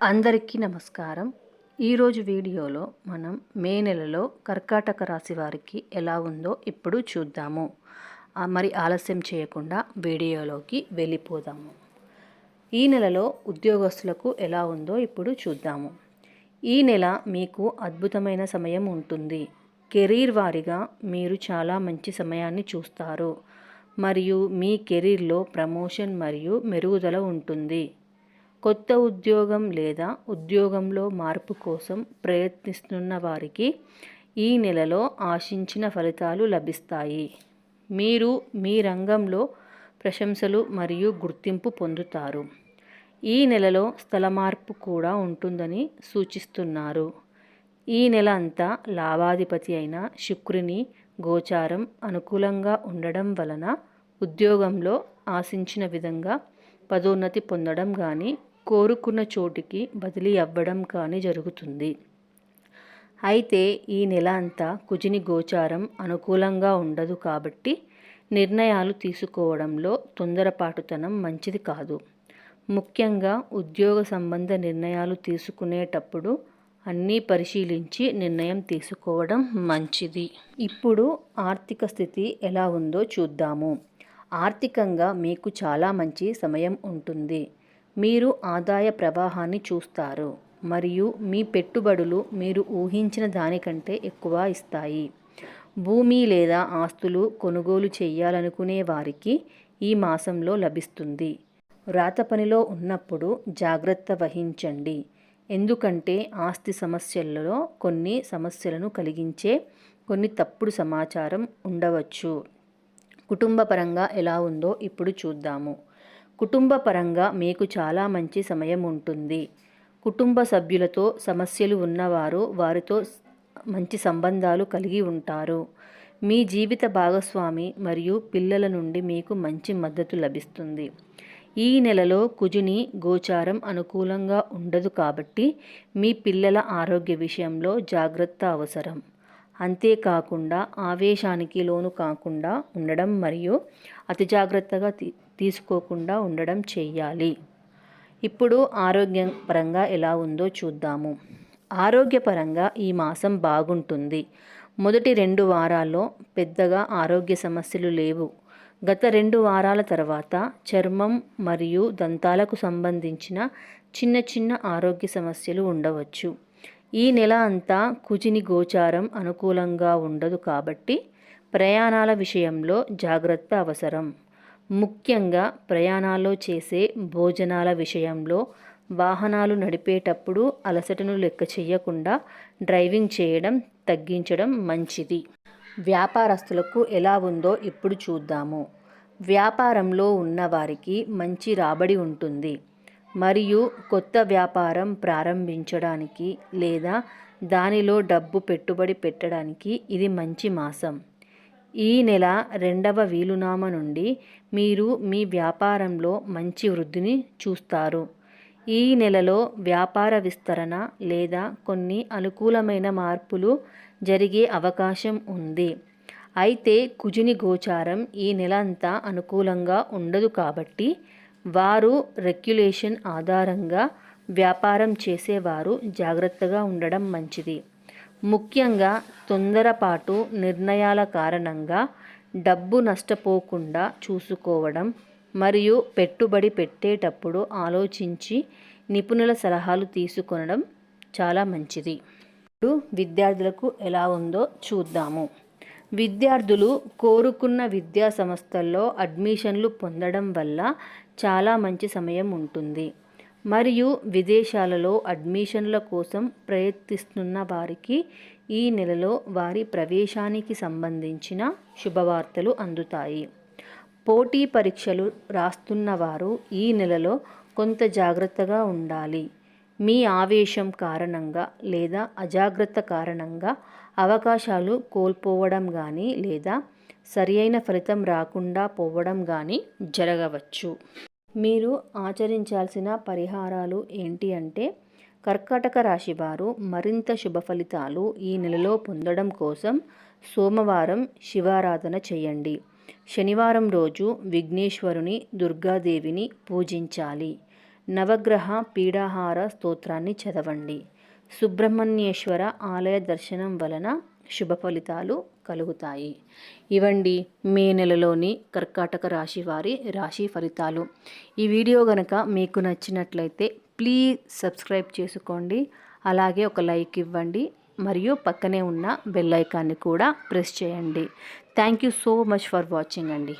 అందరికీ నమస్కారం. ఈరోజు వీడియోలో మనం మే నెలలో కర్కాటక రాశి వారికి ఎలా ఉందో ఇప్పుడు చూద్దాము. మరి ఆలస్యం చేయకుండా వీడియోలోకి వెళ్ళిపోదాము. ఈ నెలలో ఉద్యోగస్తులకు ఎలా ఉందో ఇప్పుడు చూద్దాము. ఈ నెల మీకు అద్భుతమైన సమయం ఉంటుంది. కెరీర్ వారిగా మీరు చాలా మంచి సమయాన్ని చూస్తారు. మరియు మీ కెరీర్లో ప్రమోషన్ మరియు మెరుగుదల ఉంటుంది. కొత్త ఉద్యోగం లేదా ఉద్యోగంలో మార్పు కోసం ప్రయత్నిస్తున్న వారికి ఈ నెలలో ఆశించిన ఫలితాలు లభిస్తాయి. మీరు మీ రంగంలో ప్రశంసలు మరియు గుర్తింపు పొందుతారు. ఈ నెలలో స్థల మార్పు కూడా ఉంటుందని సూచిస్తున్నారు. ఈ నెల అంతా లాభాధిపతి అయిన శుక్రుని గోచారం అనుకూలంగా ఉండడం వలన ఉద్యోగంలో ఆశించిన విధంగా పదోన్నతి పొందడం కానీ కోరుకున్న చోటికి బదిలీ అవ్వడం కానీ జరుగుతుంది. అయితే ఈ నెల అంతా కుజిని గోచారం అనుకూలంగా ఉండదు కాబట్టి నిర్ణయాలు తీసుకోవడంలో తొందరపాటుతనం మంచిది కాదు. ముఖ్యంగా ఉద్యోగ సంబంధ నిర్ణయాలు తీసుకునేటప్పుడు అన్నీ పరిశీలించి నిర్ణయం తీసుకోవడం మంచిది. ఇప్పుడు ఆర్థిక స్థితి ఎలా ఉందో చూద్దాము. ఆర్థికంగా మీకు చాలా మంచి సమయం ఉంటుంది. మీరు ఆదాయ ప్రవాహాన్ని చూస్తారు మరియు మీ పెట్టుబడులు మీరు ఊహించిన దానికంటే ఎక్కువ ఇస్తాయి. భూమి లేదా ఆస్తులు కొనుగోలు చేయాలనుకునే వారికి ఈ మాసంలో లభిస్తుంది. రాత పనిలో ఉన్నప్పుడు జాగ్రత్త వహించండి. ఎందుకంటే ఆస్తి సమస్యలలో కొన్ని సమస్యలను కలిగించే కొన్ని తప్పుడు సమాచారం ఉండవచ్చు. కుటుంబపరంగా ఎలా ఉందో ఇప్పుడు చూద్దాము. కుటుంబ పరంగా మీకు చాలా మంచి సమయం ఉంటుంది కుటుంబ సభ్యులతో సమస్యలు ఉన్నవారు వారితో మంచి సంబంధాలు కలిగి ఉంటారు. మీ జీవిత భాగస్వామి మరియు పిల్లల నుండి మీకు మంచి మద్దతు లభిస్తుంది. ఈ నెలలో కుజుని గోచారం అనుకూలంగా ఉండదు కాబట్టి మీ పిల్లల ఆరోగ్య విషయంలో జాగ్రత్త అవసరం. అంతేకాకుండా ఆవేశానికి లోను కాకుండా ఉండడం మరియు అతి జాగ్రత్తగా తీ తీసుకోకుండా ఉండడం చేయాలి. ఇప్పుడు ఆరోగ్య పరంగా ఎలా ఉందో చూద్దాము. ఆరోగ్యపరంగా ఈ మాసం బాగుంటుంది. మొదటి రెండు వారాల్లో పెద్దగా ఆరోగ్య సమస్యలు లేవు. గత రెండు వారాల తర్వాత చర్మం మరియు దంతాలకు సంబంధించిన చిన్న చిన్న ఆరోగ్య సమస్యలు ఉండవచ్చు. ఈ నెల అంతా కుజిని గోచారం అనుకూలంగా ఉండదు కాబట్టి ప్రయాణాల విషయంలో జాగ్రత్త అవసరం. ముఖ్యంగా ప్రయాణాల్లో చేసే భోజనాల విషయంలో వాహనాలు నడిపేటప్పుడు అలసటను లెక్క చేయకుండా డ్రైవింగ్ చేయడం తగ్గించడం మంచిది. వ్యాపారస్తులకు ఎలా ఉందో ఇప్పుడు చూద్దాము. వ్యాపారంలో ఉన్నవారికి మంచి రాబడి ఉంటుంది. మరియు కొత్త వ్యాపారం ప్రారంభించడానికి లేదా దానిలో డబ్బు పెట్టుబడి పెట్టడానికి ఇది మంచి మాసం. ఈ నెల రెండవ వీలునామ నుండి మీరు మీ వ్యాపారంలో మంచి వృద్ధిని చూస్తారు. ఈ నెలలో వ్యాపార విస్తరణ లేదా కొన్ని అనుకూలమైన మార్పులు జరిగే అవకాశం ఉంది. అయితే కుజుని గోచారం ఈ నెల అంతా అనుకూలంగా ఉండదు కాబట్టి వారు రెగ్యులేషన్ ఆధారంగా వ్యాపారం చేసేవారు జాగ్రత్తగా ఉండడం మంచిది. ముఖ్యంగా తొందరపాటు నిర్ణయాల కారణంగా డబ్బు నష్టపోకుండా చూసుకోవడం మరియు పెట్టుబడి పెట్టేటప్పుడు ఆలోచించి నిపుణుల సలహాలు తీసుకొనడం చాలా మంచిది. ఇప్పుడు విద్యార్థులకు ఎలా ఉందో చూద్దాము. విద్యార్థులు కోరుకున్న విద్యా సంస్థల్లో అడ్మిషన్లు పొందడం వల్ల చాలా మంచి సమయం ఉంటుంది. మరియు విదేశాలలో అడ్మిషన్ల కోసం ప్రయత్నిస్తున్న వారికి ఈ నెలలో వారి ప్రవేశానికి సంబంధించిన శుభవార్తలు అందుతాయి. పోటీ పరీక్షలు రాస్తున్న వారు ఈ నెలలో కొంత జాగ్రత్తగా ఉండాలి. మీ ఆవేశం కారణంగా లేదా అజాగ్రత్త కారణంగా అవకాశాలు కోల్పోవడం కానీ లేదా సరియైన ఫలితం రాకుండా పోవడం కానీ జరగవచ్చు. మీరు ఆచరించాల్సిన పరిహారాలు ఏంటి అంటే కర్కాటక రాశి వారు మరింత శుభ ఫలితాలు ఈ నెలలో పొందడం కోసం సోమవారం శివారాధన చేయండి. శనివారం రోజు విఘ్నేశ్వరుని దుర్గాదేవిని పూజించాలి. నవగ్రహ పీడాహార స్తోత్రాన్ని చదవండి. సుబ్రహ్మణ్యేశ్వర ఆలయ దర్శనం వలన శుభ ఫలితాలు కలుగుతాయి. ఇవండి మే నెలలోని కర్కాటక రాశి వారి రాశి ఫలితాలు. ఈ వీడియో గనక మీకు నచ్చినట్లయితే ప్లీజ్ సబ్స్క్రైబ్ చేసుకోండి. అలాగే ఒక లైక్ ఇవ్వండి. మరియు పక్కనే ఉన్న బెల్ ఐకాన్ని కూడా ప్రెస్ చేయండి. Thank you so much for watching అండి.